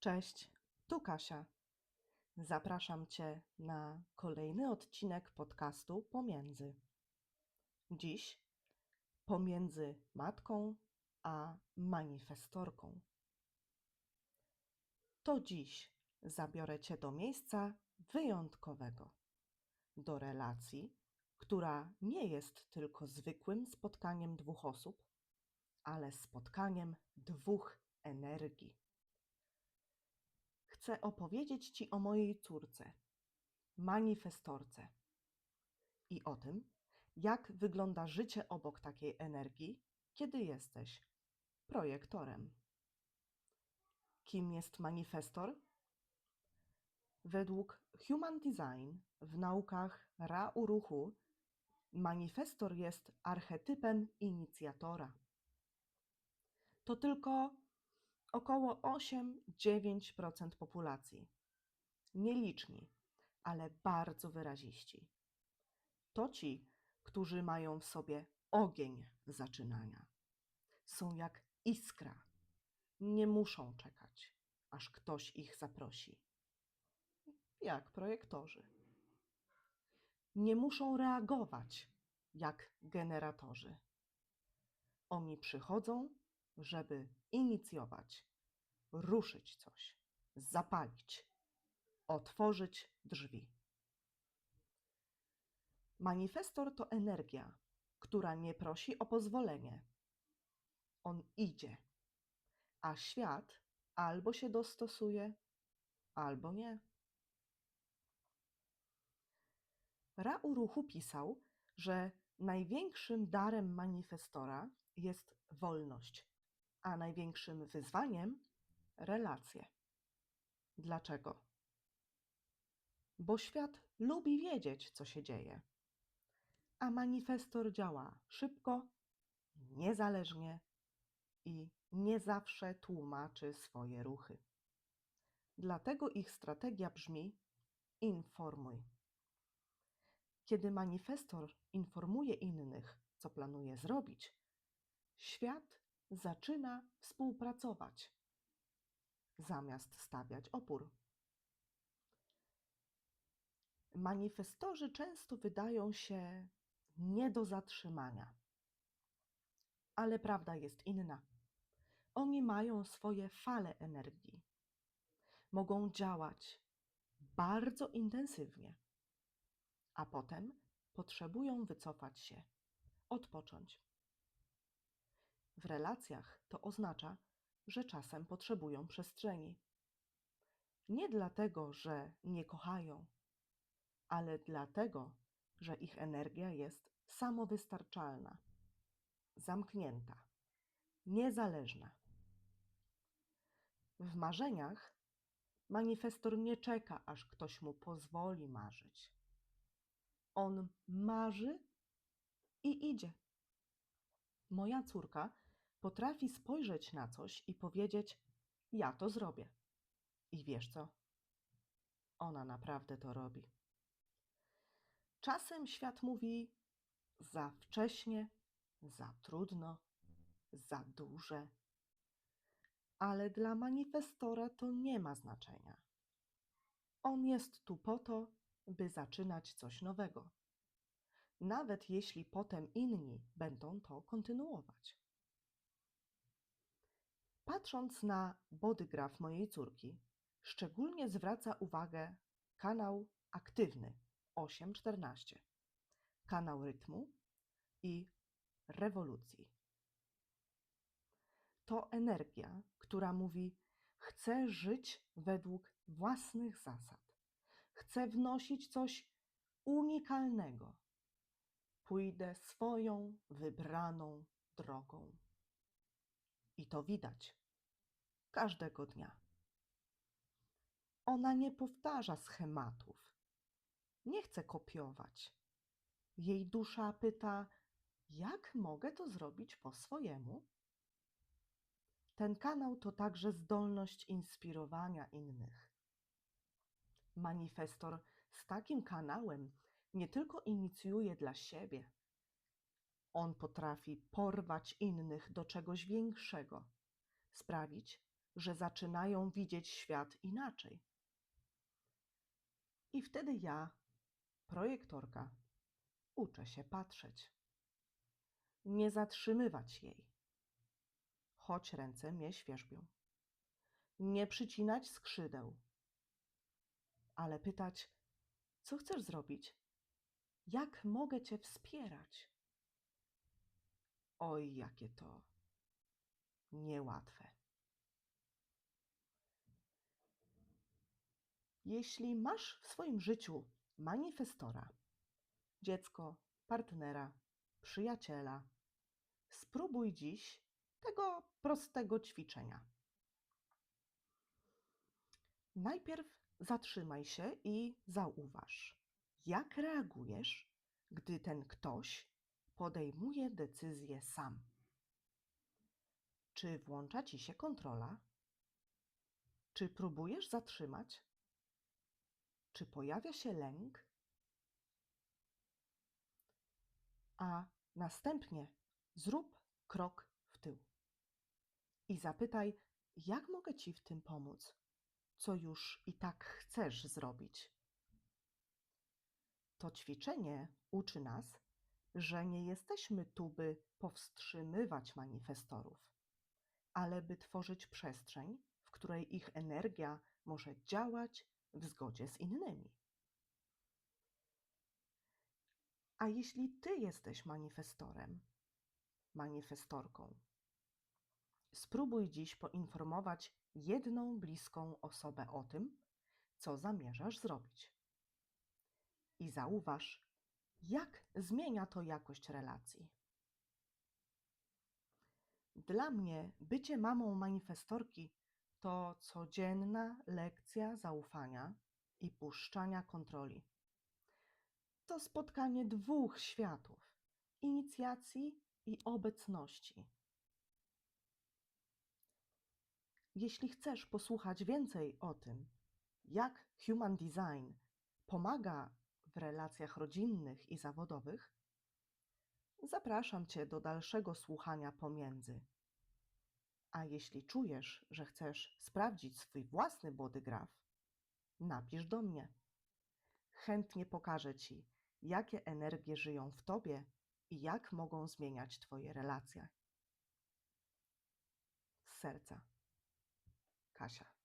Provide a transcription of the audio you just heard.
Cześć, tu Kasia. Zapraszam Cię na kolejny odcinek podcastu Pomiędzy. Dziś pomiędzy matką a manifestorką. To dziś zabiorę Cię do miejsca wyjątkowego, do relacji, która nie jest tylko zwykłym spotkaniem dwóch osób, ale spotkaniem dwóch energii chcę opowiedzieć Ci o mojej córce, manifestorce, i o tym, jak wygląda życie obok takiej energii, kiedy jesteś projektorem. Kim jest manifestor? Według Human Design w naukach Ra Uruchu manifestor jest archetypem inicjatora. To tylko około 8-9% populacji. Nieliczni, ale bardzo wyraziści. To ci, którzy mają w sobie ogień zaczynania. Są jak iskra. Nie muszą czekać, aż ktoś ich zaprosi. Jak projektorzy. Nie muszą reagować, jak generatorzy. Oni przychodzą żeby inicjować, ruszyć coś, zapalić, otworzyć drzwi. Manifestor to energia, która nie prosi o pozwolenie. On idzie, a świat albo się dostosuje, albo nie. Ra Uruchu pisał, że największym darem manifestora jest wolność a największym wyzwaniem relacje. Dlaczego? Bo świat lubi wiedzieć, co się dzieje, a manifestor działa szybko, niezależnie i nie zawsze tłumaczy swoje ruchy. Dlatego ich strategia brzmi: informuj. Kiedy manifestor informuje innych, co planuje zrobić, świat zaczyna współpracować, zamiast stawiać opór. Manifestorzy często wydają się nie do zatrzymania, ale prawda jest inna. Oni mają swoje fale energii. Mogą działać bardzo intensywnie, a potem potrzebują wycofać się, odpocząć. W relacjach to oznacza, że czasem potrzebują przestrzeni. Nie dlatego, że nie kochają, ale dlatego, że ich energia jest samowystarczalna, zamknięta, niezależna. W marzeniach manifestor nie czeka, aż ktoś mu pozwoli marzyć. On marzy i idzie. Moja córka potrafi spojrzeć na coś i powiedzieć: Ja to zrobię. I wiesz co? Ona naprawdę to robi. Czasem świat mówi za wcześnie, za trudno, za duże. Ale dla manifestora to nie ma znaczenia. On jest tu po to, by zaczynać coś nowego. Nawet jeśli potem inni będą to kontynuować. Patrząc na bodygraf mojej córki, szczególnie zwraca uwagę kanał aktywny 8-14, kanał rytmu i rewolucji. To energia, która mówi: Chcę żyć według własnych zasad, chcę wnosić coś unikalnego, pójdę swoją wybraną drogą. I to widać każdego dnia. Ona nie powtarza schematów, nie chce kopiować. Jej dusza pyta, jak mogę to zrobić po swojemu? Ten kanał to także zdolność inspirowania innych. Manifestor z takim kanałem nie tylko inicjuje dla siebie, on potrafi porwać innych do czegoś większego, sprawić, że zaczynają widzieć świat inaczej. I wtedy ja, projektorka, uczę się patrzeć. Nie zatrzymywać jej, choć ręce mnie świerzbią. Nie przycinać skrzydeł, ale pytać, co chcesz zrobić? Jak mogę cię wspierać? Oj, jakie to niełatwe. Jeśli masz w swoim życiu manifestora, dziecko, partnera, przyjaciela, spróbuj dziś tego prostego ćwiczenia. Najpierw zatrzymaj się i zauważ, jak reagujesz, gdy ten ktoś podejmuje decyzję sam. Czy włącza ci się kontrola? Czy próbujesz zatrzymać? Czy pojawia się lęk? A następnie zrób krok w tył i zapytaj, jak mogę ci w tym pomóc, co już i tak chcesz zrobić. To ćwiczenie uczy nas, że nie jesteśmy tu, by powstrzymywać manifestorów, ale by tworzyć przestrzeń, w której ich energia może działać w zgodzie z innymi. A jeśli ty jesteś manifestorem, manifestorką, spróbuj dziś poinformować jedną bliską osobę o tym, co zamierzasz zrobić. I zauważ, jak zmienia to jakość relacji. Dla mnie bycie mamą manifestorki to codzienna lekcja zaufania i puszczania kontroli. To spotkanie dwóch światów inicjacji i obecności. Jeśli chcesz posłuchać więcej o tym, jak Human Design pomaga w relacjach rodzinnych i zawodowych, zapraszam Cię do dalszego słuchania pomiędzy. A jeśli czujesz, że chcesz sprawdzić swój własny bodygraf, napisz do mnie. Chętnie pokażę Ci, jakie energie żyją w Tobie i jak mogą zmieniać Twoje relacje. Z serca. Kasia.